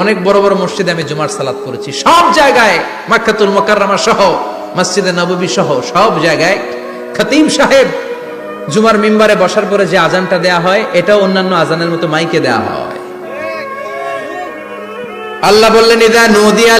অনেক বড় বড় মসজিদে আমি জুমার সালাত করেছি সব জায়গায় মাক্ষাতুল মোকাররমা সহ, মসজিদে নববী সহ, সব জায়গায় খতিম সাহেব জুমার মেম্বারে বসার পরে যে আজানটা দেয়া হয়, এটাও অন্যান্য আজানের মতো মাইকে দেয়া হয়। আল্লাহ বললেন, ইদা নদিয়া